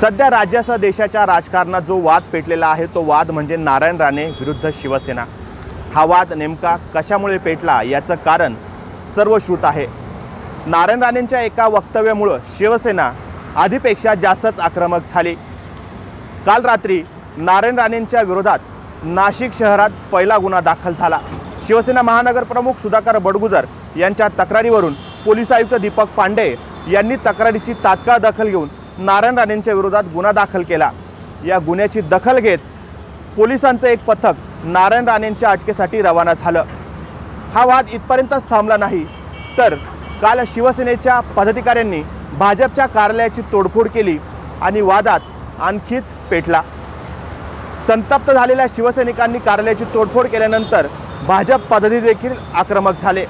सध्या राज्यासह देशाच्या राजकारणात जो वाद पेटलेला आहे तो वाद म्हणजे नारायण राणे विरुद्ध शिवसेना. हा वाद नेमका कशामुळे पेटला याचं कारण सर्वश्रुत आहे. नारायण राणेंच्या एका वक्तव्यामुळं शिवसेना आधीपेक्षा जास्तच आक्रमक झाली. काल रात्री नारायण राणेंच्या विरोधात नाशिक शहरात पहिला गुन्हा दाखल झाला. शिवसेना महानगर प्रमुख सुधाकर बडगुजर यांच्या तक्रारीवरून पोलीस आयुक्त दीपक पांडे यांनी तक्रारीची तात्काळ दखल घेऊन नारायण राणेंच्या विरोधात गुन्हा दाखल केला. या गुन्ह्याची दखल घेत पोलिसांचं एक पथक नारायण राणेंच्या अटकेसाठी रवाना झालं. हा वाद इथपर्यंतच थांबला नाही तर काल शिवसेनेच्या पदाधिकाऱ्यांनी भाजपच्या कार्यालयाची तोडफोड केली आणि वादात आणखीच पेटला. संतप्त झालेल्या शिवसैनिकांनी कार्यालयाची तोडफोड केल्यानंतर भाजप पदाधिकारी देखील आक्रमक झाले.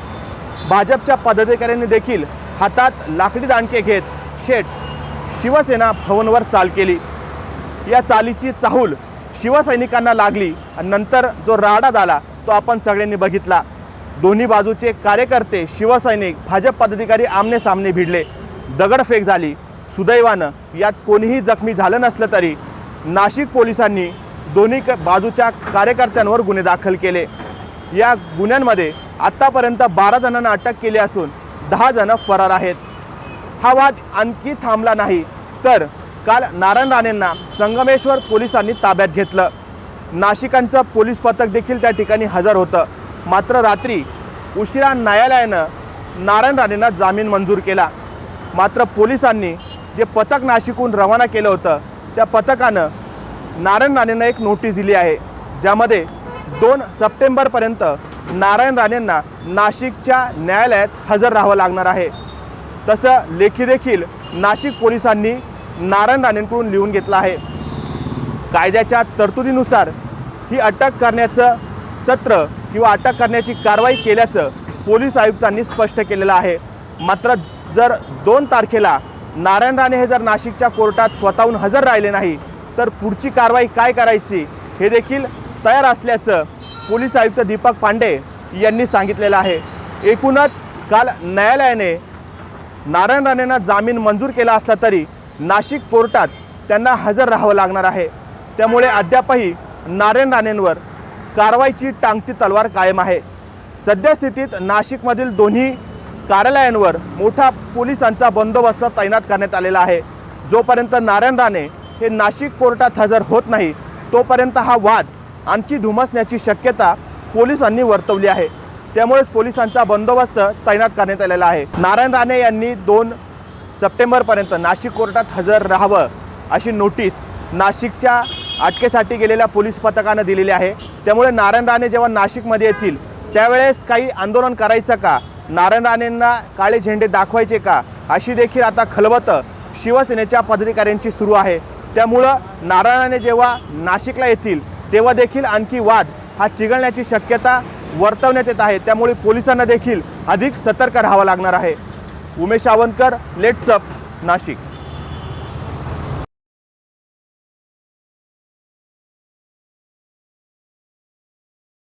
भाजपच्या पदाधिकाऱ्यांनी देखील हातात लाकडी दांडके घेत शेट शिवसेना भवनवर चाल केली. या चालीची चाहूल शिवसैनिकांना लागली आणि नंतर जो राडा झाला तो आपण सगळ्यांनी बघितला. दोन्ही बाजूचे कार्यकर्ते शिवसैनिक भाजप पदाधिकारी आमने सामने भिडले. दगडफेक झाली. सुदैवानं यात कोणीही जखमी झालं नसलं तरी नाशिक पोलिसांनी दोन्ही क- बाजूच्या कार्यकर्त्यांवर गुन्हे दाखल केले. या गुन्ह्यांमध्ये आत्तापर्यंत बारा जणांना अटक केली असून दहा जणं फरार आहेत. हा वाद आणखी थांबला नाही. तर काल नारायण राणेंना संगमेश्वर पोलिसांनी ताब्यात घेतलं. नाशिकांचं पोलीस पथक देखील त्या ठिकाणी हजर होतं. मात्र रात्री उशिरा न्यायालयानं नारायण राणेंना जामीन मंजूर केला. मात्र पोलिसांनी जे पथक नाशिकहून रवाना केलं होतं त्या पथकानं नारायण राणेंना एक नोटीस दिली आहे ज्यामध्ये दोन सप्टेंबरपर्यंत नारायण राणेंना नाशिकच्या न्यायालयात हजर राहावं लागणार आहे. तसं लेखी देखील नाशिक पोलिसांनी नारायण राणेंकडून लिहून घेतलं आहे. कायद्याच्या तरतुदीनुसार ही अटक करण्याचं सत्र किंवा अटक करण्याची कारवाई केल्याचं पोलीस आयुक्तांनी स्पष्ट केलेलं आहे. मात्र जर दोन तारखेला नारायण राणे हे जर नाशिकच्या कोर्टात स्वतःहून हजर राहिले नाही तर पुढची कारवाई काय करायची हे देखील तयार असल्याचं पोलीस आयुक्त दीपक पांडे यांनी सांगितलेलं आहे. एकूणच काल न्यायालयाने नारायण राणेंना जामीन मंजूर केला असला तरी नाशिक कोर्टात त्यांना हजर राहावं लागणार आहे. त्यामुळे अद्यापही नारायण राणेंवर कारवाईची टांगती तलवार कायम आहे. सद्यस्थितीत नाशिकमधील दोन्ही कार्यालयांवर मोठा पोलिसांचा बंदोबस्त तैनात करण्यात आलेला आहे. जोपर्यंत नारायण राणे हे नाशिक कोर्टात हजर होत नाही तोपर्यंत हा वाद आणखी धुमसण्याची शक्यता पोलिसांनी वर्तवली आहे. त्यामुळेच पोलिसांचा बंदोबस्त तैनात करण्यात आलेला आहे. नारायण राणे यांनी दोन सप्टेंबरपर्यंत नाशिक कोर्टात हजर राहावं अशी नोटीस नाशिकच्या अटकेसाठी गेलेल्या पोलीस पथकानं दिलेली आहे. त्यामुळे नारायण राणे जेव्हा नाशिकमध्ये येतील त्यावेळेस काही आंदोलन करायचं का? नारायण राणेंना काळे झेंडे दाखवायचे का? अशी देखील आता खलबतं शिवसेनेच्या पदाधिकाऱ्यांची सुरू आहे. त्यामुळं नारायण राणे जेव्हा नाशिकला येतील तेव्हा देखील आणखी वाद हा चिघळण्याची शक्यता वर्तवण्यात येत आहे. त्यामुळे पोलिसांना देखील अधिक सतर्क राहावं लागणार आहे. उमेश सावंतकर लेट्सअप नाशिक.